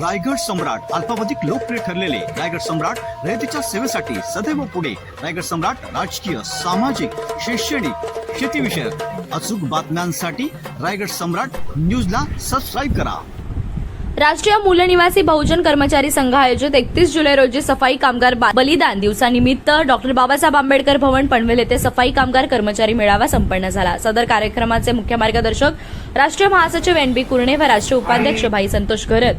रायगड सम्राट अल्पावधिक लोकप्रिय ठरलेले रायगड सम्राट रयतेच्या सेवेसाठी सदैव पुढे. रायगड सम्राट राजकीय सामाजिक शैक्षणिक शेतीविषयक अचूक बातम्यांसाठी रायगड सम्राट न्यूजला सबस्क्राईब करा. राष्ट्रीय मूल निवासी बहुजन कर्मचारी संघ आयोजित एकतीस जुलै रोजी सफाई कामगार बलिदान दिवसानिमित्त डॉक्टर बाबासाहेब आंबेडकर भवन पनवेल येथे सफाई कामगार कर्मचारी मेळावा संपन्न झाला. सदर कार्यक्रमाचे मुख्य मार्गदर्शक राष्ट्रीय महासचिव एन बी कुर्णे व राष्ट्रीय उपाध्यक्ष भाई संतोष घरत.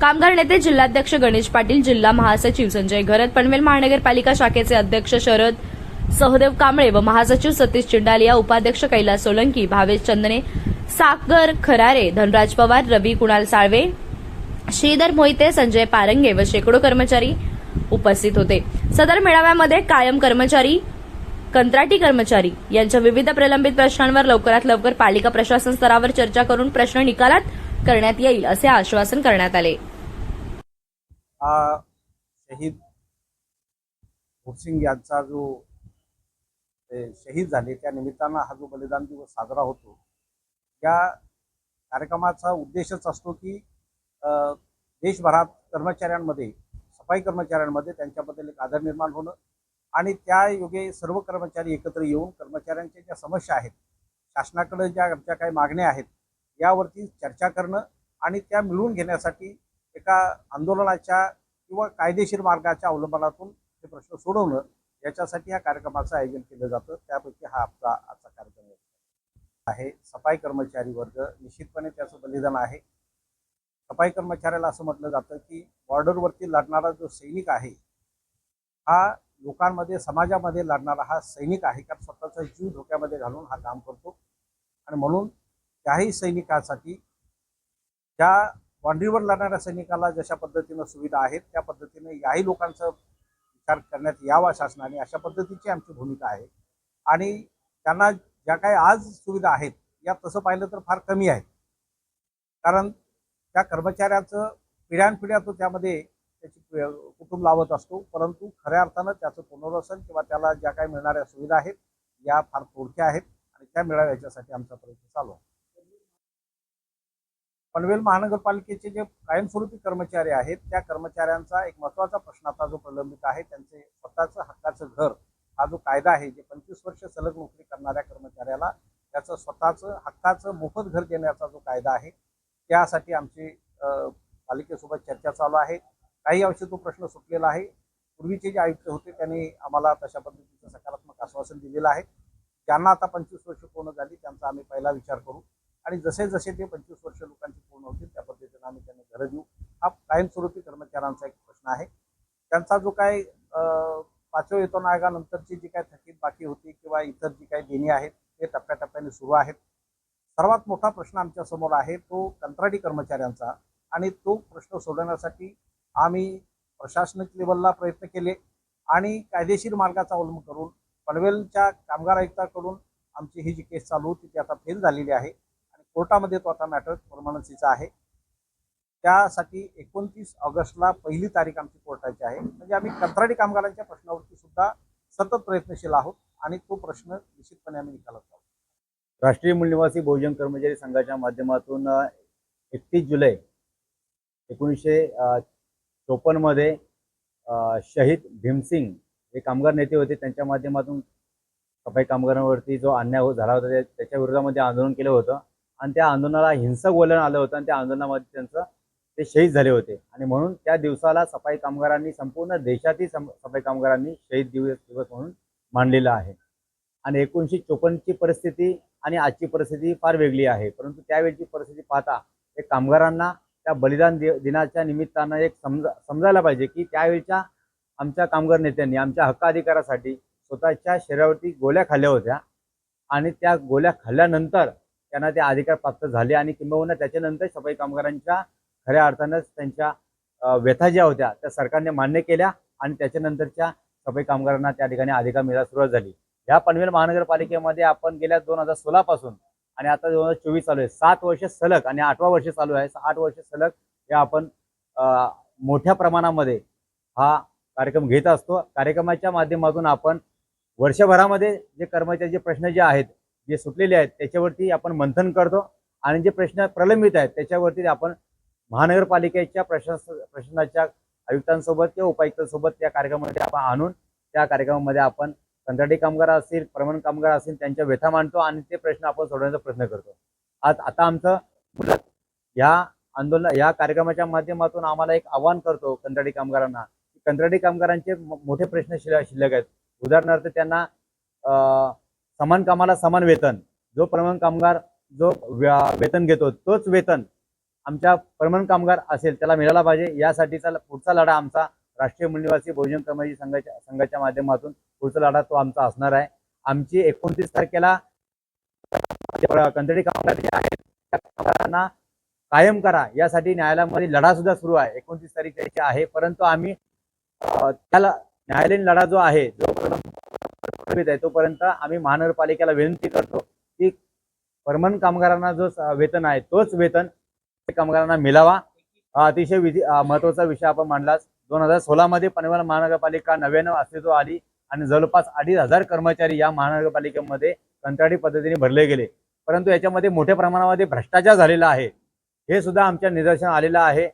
कामगार नेते जिल्हाध्यक्ष गणेश पाटील जिल्हा महासचिव संजय घरत पनवेल महानगरपालिका शाखेचे अध्यक्ष शरद सहदेव कांबळे व महासचिव सतीश चिंडालिया उपाध्यक्ष कैलास सोलंकी भावेश चंदने सागर खरारे धनराज पवार रवी कुणाल साळवे श्रीधर मोहिते संजय पारंगे व शेकडो कर्मचारी उपस्थित होते. सदर मेळाव्यामध्ये कायम कर्मचारी कंत्राटी कर्मचारी यांच्या विविध प्रलंबित प्रश्नांवर लवकरात लवकर पालिका प्रशासन स्तरावर चर्चा करून प्रश्न निकालात करण्यात येईल असे आश्वासन करण्यात आले. हा शहीद भूपसिंग यांचा जो शहीद झाले त्या निमित्तानं हा जो बलिदान दिवस साजरा होतो या कार्यक्रमाचा उद्देशच असतो की देशभरात कर्मचाऱ्यांमध्ये सफाई कर्मचाऱ्यांमध्ये त्यांच्याबद्दल एक आदर निर्माण होणं आणि त्या योगे सर्व कर्मचारी एकत्र येऊन कर्मचाऱ्यांच्या ज्या समस्या आहेत शासनाकडे ज्या ज्या काही मागण्या आहेत यावरती चर्चा करणं आणि त्या मिळवून घेण्यासाठी एका आंदोलनाच्या किंवा कायदेशीर मार्गाच्या अवलंबनातून हे प्रश्न सोडवणं याच्यासाठी या कार्यक्रमाचं आयोजन केलं जातं. त्यापैकी हा आपला आजचा कार्यक्रम आहे. सफाई कर्मचारी वर्ग निश्चितपणे त्याचं बलिदान आहे. सफाई कर्मचाऱ्याला असं म्हटलं जातं की बॉर्डरवरती लढणारा जो सैनिक आहे हा लोकांमध्ये समाजामध्ये लढणारा हा सैनिक आहे. कारण स्वतःचा जीव धोक्यामध्ये घालून हा काम करतो. आणि म्हणून त्याही सैनिकासाठी त्या बाँड्रीवर लढणाऱ्या सैनिकाला जशा पद्धतीनं सुविधा आहेत त्या पद्धतीने याही लोकांचा विचार करण्यात यावा शासनाने. अशा पद्धतीची आमची भूमिका आहे. आणि त्यांना ज्या काही आज सुविधा आहेत या तसं पाहिलं तर फार कमी आहेत. कारण त्या कर्मचाऱ्याचं पिढ्यानपिढ्या तो त्यामध्ये त्याची कुटुंब लावत असतो. परंतु खऱ्या अर्थानं त्याचं पुनर्वसन किंवा त्याला ज्या काही मिळणाऱ्या सुविधा आहेत या फार थोडक्या आहेत आणि त्या मिळाव्या याच्यासाठी आमचा प्रयत्न चालू आहे. पनवेल महानगरपालिकेचे जे कायमस्वरूपी कर्मचारी आहेत त्या कर्मचाऱ्यांचा एक महत्त्वाचा प्रश्न आता जो प्रलंबित आहे त्यांचे स्वतःचं हक्काचं घर हा जो कायदा आहे जे पंचवीस वर्ष सलग नोकरी करणाऱ्या कर्मचाऱ्याला त्याचं स्वतःचं हक्काचं मोफत घर देण्याचा जो कायदा आहे त्यासाठी आमची पालिकेसोबत चर्चा चालू आहे. काही अंशी तो प्रश्न सुटलेला आहे. पूर्वीचे जे आयुक्त होते त्यांनी आम्हाला तशा पद्धतीचं सकारात्मक आश्वासन दिलेलं आहे. ज्यांना आता पंचवीस वर्ष पूर्ण झाली त्यांचा आम्ही पहिला विचार करू. आणि जसे जसे ते पंचवीस वर्ष लोकांची पूर्ण होतील त्या पद्धतीनं आम्ही त्यांना घरं देऊ. हा कायमस्वरूपी कर्मचाऱ्यांचा एक प्रश्न आहे. त्यांचा जो काय अ, पाचव्या वेतन आयोगानंतरची जी काय थकीत बाकी होती किंवा इतर जी काही देणी आहेत ते टप्प्याटप्प्याने सुरू आहेत. सर्वात मोठा प्रश्न आमच्यासमोर आहे तो कंत्राटी कर्मचाऱ्यांचा. आणि तो प्रश्न सोडवण्यासाठी आम्ही प्रशासनिक लेवलला प्रयत्न केले आणि कायदेशीर मार्गाचा अवलंब करून पनवेलच्या कामगार आयुक्ताकडून आमची ही जी केस चालू होती ती आता फेल झालेली आहे. कोर्टामध्ये तो आता मॅटर परमनन्सीचा आहे. त्यासाठी एकोणतीस ऑगस्टला पहिली तारीख आमची कोर्टाची आहे. म्हणजे आम्ही कंत्राटी कामगारांच्या प्रश्नावरती सुद्धा सतत प्रयत्नशील आहोत आणि तो प्रश्न निश्चितपणे आम्ही निकालात आहोत राष्ट्रीय मूलनिवासी बहुजन कर्मचारी संघाच्या माध्यमातून एकतीस जुलै एकोणीसशे चोपन्नमध्ये शहीद भीमसिंग हे कामगार नेते होते. त्यांच्या माध्यमातून सफाई कामगारांवरती जो अन्याय हो-, झाला होता त्याच्या विरोधामध्ये आंदोलन केलं होतं. आणि त्या आंदोलनाला हिंसक वलन आलं होतं आणि त्या आंदोलनामध्ये त्यांचं ते शहीद झाले होते. आणि म्हणून त्या दिवसाला सफाई कामगारांनी संपूर्ण देशातील सफाई कामगारांनी शहीद दिवस दिवस म्हणून मानलेला आहे. आणि एकोणीसशे चोपन्नची परिस्थिती आणि आजची परिस्थिती फार वेगळी आहे. परंतु त्यावेळची परिस्थिती पाहता एक कामगारांना त्या बलिदान दि दिनाच्या निमित्तानं एक समजा समजायला पाहिजे की त्यावेळच्या आमच्या कामगार नेत्यांनी आमच्या हक्क अधिकारासाठी स्वतःच्या शरीरावरती गोळ्या खाल्ल्या होत्या. आणि त्या गोळ्या खाल्ल्यानंतर त्यांना ते अधिकार प्राप्त झाले आणि किंबहुना त्याच्यानंतर सफाई कामगारांच्या खऱ्या अर्थानंच त्यांच्या व्यथा ज्या होत्या त्या सरकारने मान्य केल्या आणि त्याच्यानंतरच्या सफाई कामगारांना त्या ठिकाणी अधिकार मिळायला सुरुवात झाली. या पनवेल महानगरपालिकेमध्ये आपण गेल्या दोन हजार सोळा पासून आणि आता दोन हजार चोवीस चालू आहे. सात वर्ष सलग आणि आठवा वर्ष चालू आहे. आठ वर्ष सलग या आपण मोठ्या प्रमाणामध्ये हा कार्यक्रम घेत असतो. कार्यक्रमाच्या माध्यमातून आपण वर्षभरामध्ये जे कर्मचाऱ्याचे प्रश्न जे आहेत जे सुटलेले आहेत त्याच्यावरती आपण मंथन करतो. आणि जे प्रश्न प्रलंबित आहेत त्याच्यावरती आपण महानगरपालिकेच्या प्रशास प्रशासनाच्या आयुक्तांसोबत किंवा उपायुक्तांसोबत त्या कार्यक्रमामध्ये आपण आणून त्या कार्यक्रमामध्ये आपण कंत्राटी कामगार असतील प्रमाण कामगार असतील त्यांच्या व्यथा मांडतो आणि ते प्रश्न आपण सोडवण्याचा प्रयत्न करतो. आज आता आमचं मुलं या आंदोलन या कार्यक्रमाच्या माध्यमातून आम्हाला एक आव्हान करतो कंत्राटी कामगारांना. कंत्राटी कामगारांचे मोठे प्रश्न शिल्लक शिल्लक आहेत. उदाहरणार्थ त्यांना समान कामाला समान वेतन. जो प्रमाण कामगार जो वेतन घेतो तोच वेतन आमच्या प्रमाण कामगार असेल त्याला मिळाला पाहिजे. यासाठीचा पुढचा लढा आमचा राष्ट्रीय मूल्यवासी बहुजन कर्मचारी संघाच्या संघाच्या माध्यमातून पुढचा लढा तो आमचा असणार आहे. आमची एकोणतीस तारखेला कंत्राटी कामगार जे आहेत त्या कामगारांना कायम करा. यासाठी न्यायालयामध्ये लढा सुद्धा सुरू आहे. एकोणतीस तारीख आहे. परंतु आम्ही त्याला न्यायालयीन लढा जो आहे जो प्रलंबित आहे तोपर्यंत आम्ही महानगरपालिकेला विनंती करतो की परमन कामगारांना जो वेतन आहे तोच वेतन कामगारांना मिळावा. हा अतिशय विधी महत्त्वाचा विषय आपण मांडलाच दोन हजार सोळामध्ये पनवेल महानगरपालिका नव्याण्णव अस्तित्व आली आणि जवळपास अडीच हजार कर्मचारी या महानगरपालिकेमध्ये कंत्राटी पद्धतीने भरले गेले. परंतु याच्यामध्ये मोठ्या प्रमाणामध्ये भ्रष्टाचार झालेला आहे. हे सुद्धा आमच्या निदर्शन आलेलं आहे.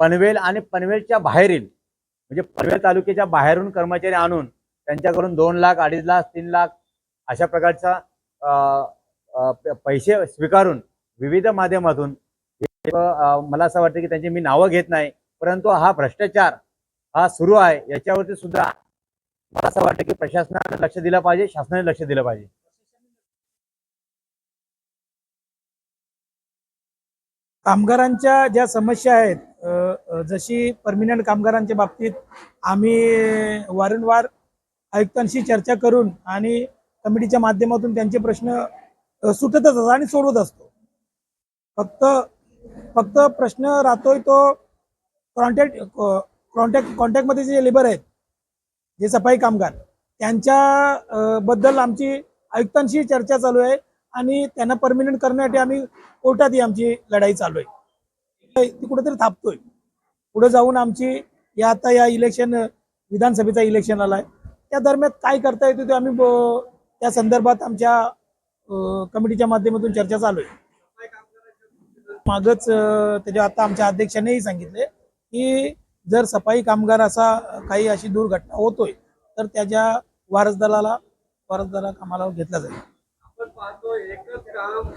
पनवेल आणि पनवेलच्या बाहेरील म्हणजे पनवेल तालुक्याच्या बाहेरून कर्मचारी आणून त्यांच्याकडून दोन लाख अडीच लाख तीन लाख अशा प्रकारचा अं, पैसे स्वीकारून विविध माध्यमातून मला असं वाटतं की त्यांची मी नावं घेत नाही परंतु हा भ्रष्टाचार हा सुरू आहे याच्यावरती सुद्धा मला असं वाटतं की प्रशासनाने लक्ष दिलं पाहिजे शासनाने लक्ष दिलं पाहिजे. कामगारांच्या ज्या समस्या आहेत जशी परमिनंट कामगारांच्या बाबतीत आम्ही वारंवार आयुक्तांशी चर्चा करून आणि कमिटीच्या माध्यमातून त्यांचे प्रश्न सुटतच असतात आणि सोडवत असतो. फक्त फक्त प्रश्न राहतोय तो कॉन्टॅक्ट कॉन्टॅक्ट कॉन्टॅक्टमध्ये जे लेबर आहेत जे सफाई कामगार त्यांच्या बद्दल आमची आयुक्तांशी चर्चा चालू आहे आणि त्यांना परमिनंट करण्यासाठी आम्ही कोर्टात ही आमची लढाई चालू आहे. ती कुठेतरी थांबतोय. पुढे जाऊन आमची या आता या इलेक्शन विधानसभेचा इलेक्शन आलाय. त्या दरम्यान काय करता येते ते आम्ही त्या संदर्भात आमच्या कमिटीच्या माध्यमातून चर्चा चालू आहे. मागच त्याच्या आता आमच्या अध्यक्षानेही सांगितले की जर सफाई कामगार असा काही अशी दुर्घटना होतोय तर त्याच्या वारसदाराला वारसदारा कामाला घेतला जाईल. आपण पाहतो एकच काम